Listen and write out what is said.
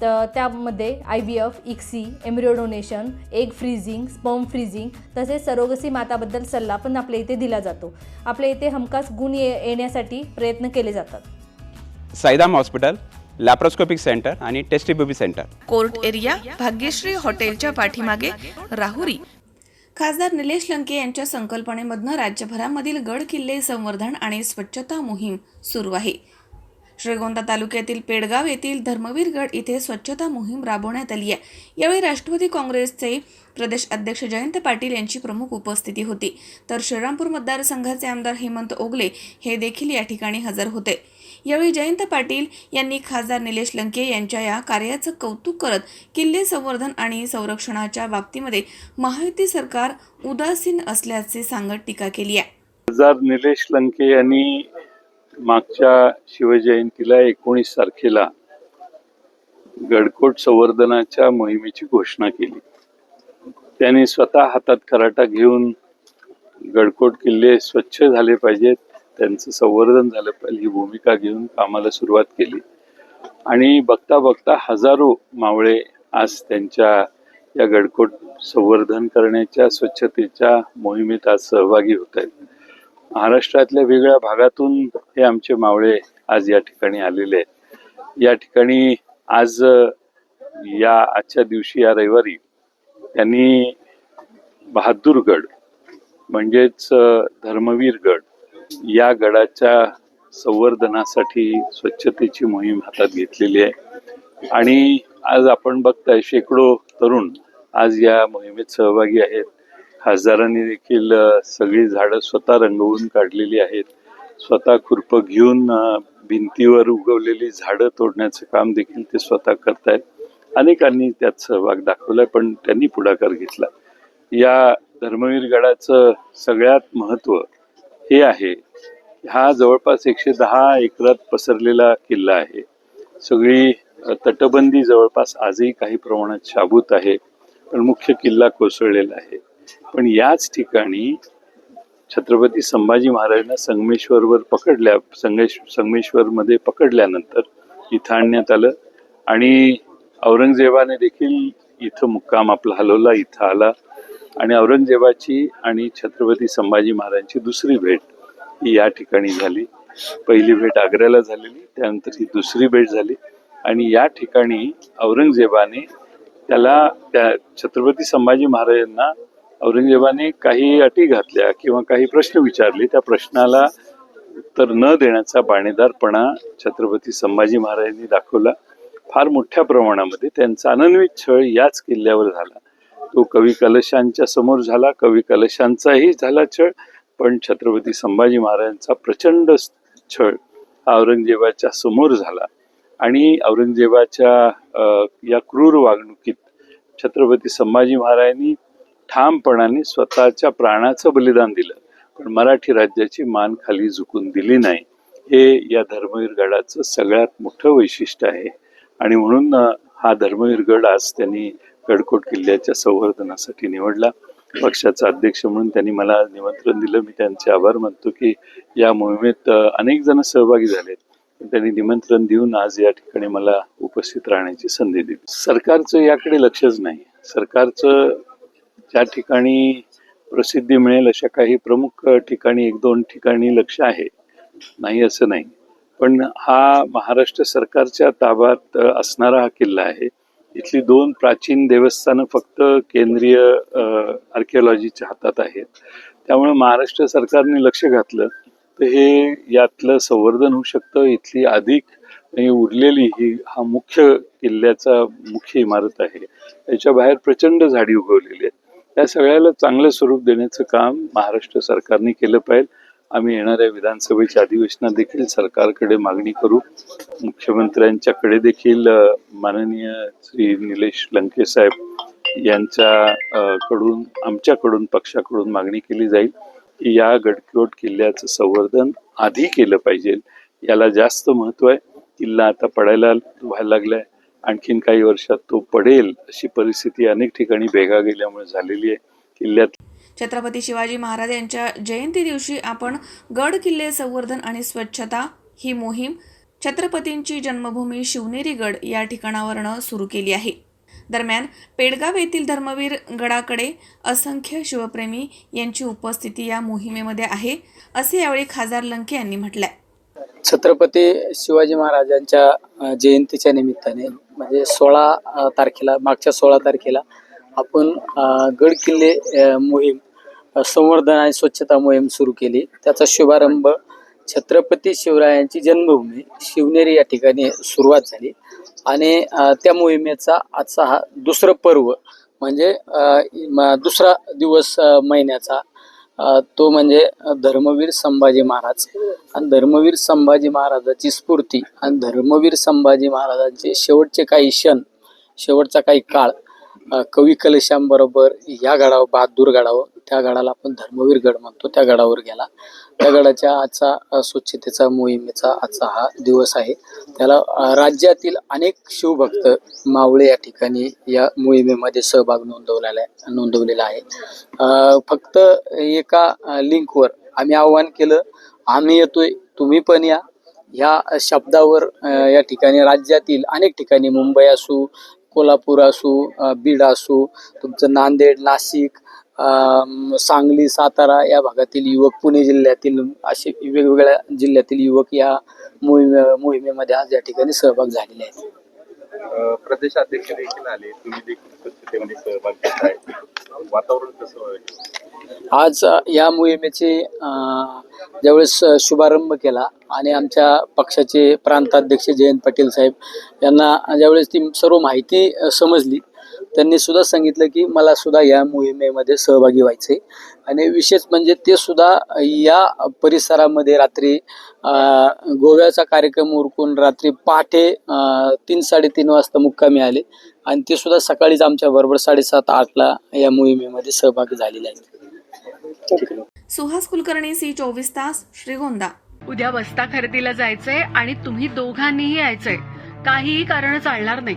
तर त्यामध्ये I V F ICSI embryo donation egg freezing sperm freezing तसेच surrogacy माताबद्दल सल्ला पण आपल्या इथे दिला जातो. आपल्या इथे हमखास गुण ये येण्यासाठी प्रयत्न केले जातात. साईदाम हॉस्पिटल लॅप्रोस्कोपिक सेंटर आणि test tube baby centre. Court area Bhagyashree हॉटेलच्या पाठीमागे राहुरी. खासदार निलेश लंके यांच्या संकल्पनेमधनं राज्यभरामधील गड किल्ले संवर्धन आणि स्वच्छता मोहीम सुरू आहे. श्रीगोंदा तालुक्यातील पेडगाव येथील धर्मवीरगड इथे स्वच्छता मोहीम राबवण्यात आली आहे. यावेळी राष्ट्रवादी काँग्रेसचे प्रदेश अध्यक्ष जयंत पाटील यांची प्रमुख उपस्थिती होती. तर श्रीरामपूर मतदारसंघाचे आमदार हेमंत ओगले हे देखील या ठिकाणी हजर होते. यावेळी जयंत पाटील यांनी खासदार निलेश लंके यांच्या या कार्याचं कौतुक करत किल्ले संवर्धन आणि संरक्षणाच्या बाबतीमध्ये महायुती सरकार उदासीन असल्याचे सांगत टीका केली आहे. खासदार निलेश लंके यांनी मागच्या शिवजयंतीला एकोणीस तारखेला गडकोट संवर्धनाच्या मोहिमेची घोषणा केली. त्यांनी स्वतः हातात कराटा घेऊन गडकोट किल्ले स्वच्छ झाले पाहिजेत त्यांचं संवर्धन झालं पाहिजे ही भूमिका घेऊन कामाला सुरुवात केली. आणि बघता बघता हजारो मावळे आज त्यांच्या या गडकोट संवर्धन करण्याच्या स्वच्छतेच्या मोहिमेत आज सहभागी होत आहेत. महाराष्ट्रातल्या वेगळ्या भागातून हे आमचे मावळे आज या ठिकाणी आलेले आहेत. या ठिकाणी आज या आजच्या दिवशी या रविवारी त्यांनी बहादूरगड म्हणजेच धर्मवीर धर्मवीरगड या गडाच्या संवर्धनासाठी स्वच्छतेची मोहीम हातात घेतलेली आहे. आणि आज आपण बघताय शेकडो तरुण आज या मोहिमेत सहभागी आहेत. खासदारांनी देखील सगळी झाडं स्वतः रंगवून काढलेली आहेत. स्वतः खुरपं घेऊन भिंतीवर उगवलेली झाडं तोडण्याचं काम देखील ते स्वतः करतायत. अनेकांनी त्यात सहभाग दाखवलाय पण त्यांनी पुढाकार घेतला. या धर्मवीर गडाचं सगळ्यात महत्त्व हे आहे हा जवळपास एकशे दहा एकरात पसरलेला किल्ला आहे. सगळी तटबंदी जवळपास आजही काही प्रमाणात शाबूत आहे पण मुख्य किल्ला कोसळलेला आहे. पण याच ठिकाणी छत्रपती संभाजी महाराजांना संगमेश्वरवर पकडल्या संगेश संगमेश्वरमध्ये पकडल्यानंतर इथं आणण्यात आलं. आणि औरंगजेबाने देखील इथं मुक्काम आपला हलवला इथं आला. आणि औरंगजेबाची आणि छत्रपती संभाजी महाराजांची दुसरी भेट ही या ठिकाणी झाली. पहिली भेट आग्र्याला झालेली त्यानंतर ही दुसरी भेट झाली. आणि या ठिकाणी औरंगजेबाने त्याला त्या छत्रपती संभाजी महाराजांना औरंगजेबाने काही अटी घातल्या किंवा काही प्रश्न विचारले त्या प्रश्नाला उत्तर न देण्याचा बाणेदारपणा छत्रपती संभाजी महाराजांनी दाखवला. फार मोठ्या प्रमाणामध्ये त्यांचा अनन्वित छळ याच किल्ल्यावर झाला. तो कवी कलशांच्या समोर झाला. कवी कलशांचाही झाला छळ पण छत्रपती संभाजी महाराजांचा प्रचंड छळ हा औरंगजेबाच्या समोर झाला. आणि औरंगजेबाच्या या क्रूर वागणुकीत छत्रपती संभाजी महाराजांनी ठामपणाने स्वतःच्या प्राणाचं बलिदान दिलं. पण मराठी राज्याची मान खाली झुकून दिली नाही. हे या धर्मवीर गडाचं सगळ्यात मोठं वैशिष्ट्य आहे. आणि म्हणून हा धर्मवीर गड आज त्यांनी गडकोट किल्ल्याच्या संवर्धनासाठी निवडला. पक्षाचा अध्यक्ष म्हणून त्यांनी मला निमंत्रण दिलं. मी त्यांचे आभार मानतो की या मोहिमेत अनेक जण सहभागी झालेत. त्यांनी निमंत्रण देऊन आज या ठिकाणी मला उपस्थित राहण्याची संधी दिली. सरकारचं याकडे लक्षच नाही. सरकारचं त्या ठिकाणी प्रसिद्धी मिळेल अशा काही प्रमुख ठिकाणी एक दोन ठिकाणी लक्ष आहे. नाही असं नाही. पण हा महाराष्ट्र सरकारच्या ताब्यात असणारा हा किल्ला आहे. इथली दोन प्राचीन देवस्थानं फक्त केंद्रीय आर्किओलॉजीच्या हातात आहेत. त्यामुळे महाराष्ट्र सरकारने लक्ष घातलं तर हे यातलं संवर्धन होऊ शकतं. इथली अधिक उरलेली ही हा मुख्य किल्ल्याचा मुख्य इमारत आहे. त्याच्या बाहेर प्रचंड झाडी उगवलेली आहेत. या सगळ्याला चांगलं स्वरूप देण्याचं काम महाराष्ट्र सरकारने केलं पाहिजे. आम्ही येणाऱ्या विधानसभेच्या अधिवेशनात देखील सरकारकडे मागणी करू. मुख्यमंत्र्यांच्याकडे देखील माननीय श्री निलेश लंके साहेब यांच्या कडून आमच्याकडून पक्षाकडून मागणी केली जाईल की या गडकोट किल्ल्याचं संवर्धन आधी केलं पाहिजे. याला जास्त महत्त्व आहे. किल्ला आता पडायला व्हायला लागलाय. आणखीन काही वर्षात तो पडेल अशी परिस्थिती अनेक ठिकाणी भेगा गेल्यामुळे झालेली आहे. किल्ल्यात छत्रपती शिवाजी महाराज यांच्या जयंती दिवशी आपण गड किल्ले संवर्धन आणि स्वच्छता ही मोहीम छत्रपतींची जन्मभूमी शिवनेरी गड या ठिकाणावरनं सुरू केली आहे. दरम्यान पेडगाव येथील धर्मवीर गडाकडे असंख्य शिवप्रेमी यांची उपस्थिती या मोहिमेमध्ये आहे असे यावेळी खासदार लंके यांनी म्हटलंय. छत्रपती शिवाजी महाराजांच्या जयंतीच्या निमित्ताने म्हणजे सोळा तारखेला मागच्या सोळा तारखेला आपण गड किल्ले मोहीम संवर्धन आणि स्वच्छता मोहीम सुरू केली. त्याचा शुभारंभ छत्रपती शिवरायांची जन्मभूमी शिवनेरी या ठिकाणी सुरुवात झाली. आणि त्या मोहिमेचा आजचा हा दुसरं पर्व म्हणजे दुसरा दिवस महिन्याचा तो म्हणजे धर्मवीर संभाजी महाराज. आणि धर्मवीर संभाजी महाराजाची स्फूर्ती आणि धर्मवीर संभाजी महाराजांचे शेवटचे काही क्षण शेवटचा काही काळ कवी कलशांबरोबर या गडावर बहादूर गडावर त्या गडाला आपण धर्मवीर गड म्हणतो त्या गडावर गेला. त्या गडाच्या आजचा स्वच्छतेचा मोहिमेचा आजचा हा दिवस आहे. त्याला राज्यातील अनेक शिवभक्त मावळे या ठिकाणी या मोहिमेमध्ये सहभाग नोंदवलेला आहे नोंदवलेला आहे. फक्त एका लिंकवर आम्ही आव्हान केलं आम्ही येतोय तुम्ही पण या. ह्या शब्दावर या ठिकाणी राज्यातील अनेक ठिकाणी मुंबई असू कोल्हापूर असू बीड असू तुमचं नांदेड नाशिक सांगली सातारा या भागातील युवक पुणे जिल्ह्यातील असे वेगवेगळ्या जिल्ह्यातील युवक या मोहिमे मोहिमेमध्ये आज या ठिकाणी सहभाग झालेले आहेत. प्रदेशाध्यक्ष देखील आले. तुम्ही देखील स्वच्छतेमध्ये सहभाग घेताय. वातावरण कसं आज या मोहिमेचे ज्यावेळेस शुभारंभ केला आणि आमच्या पक्षाचे प्रांताध्यक्ष जयंत पाटील साहेब यांना ज्यावेळेस ती सर्व माहिती समजली त्यांनी सुद्धा सांगितलं की मला सुद्धा या मोहिमेमध्ये सहभागी व्हायचे आणि विशेष म्हणजे ते सुद्धा या परिसरामध्ये रात्री गोव्याचा कार्यक्रम उरकून रात्री पहाटे तीन साडेतीन वाजता मुक्कामी आले. आणि ते सुद्धा सकाळीच आमच्या बरोबर साडेसात आठला या मोहिमेमध्ये सहभागी झालेले आहेत. सुहास कुलकर्णी सी चोवीस तास श्रीगोंदा. उद्या बस्ता खरेदीला जायचंय आणि तुम्ही दोघांनीही यायचंय. काहीही कारण चालणार नाही.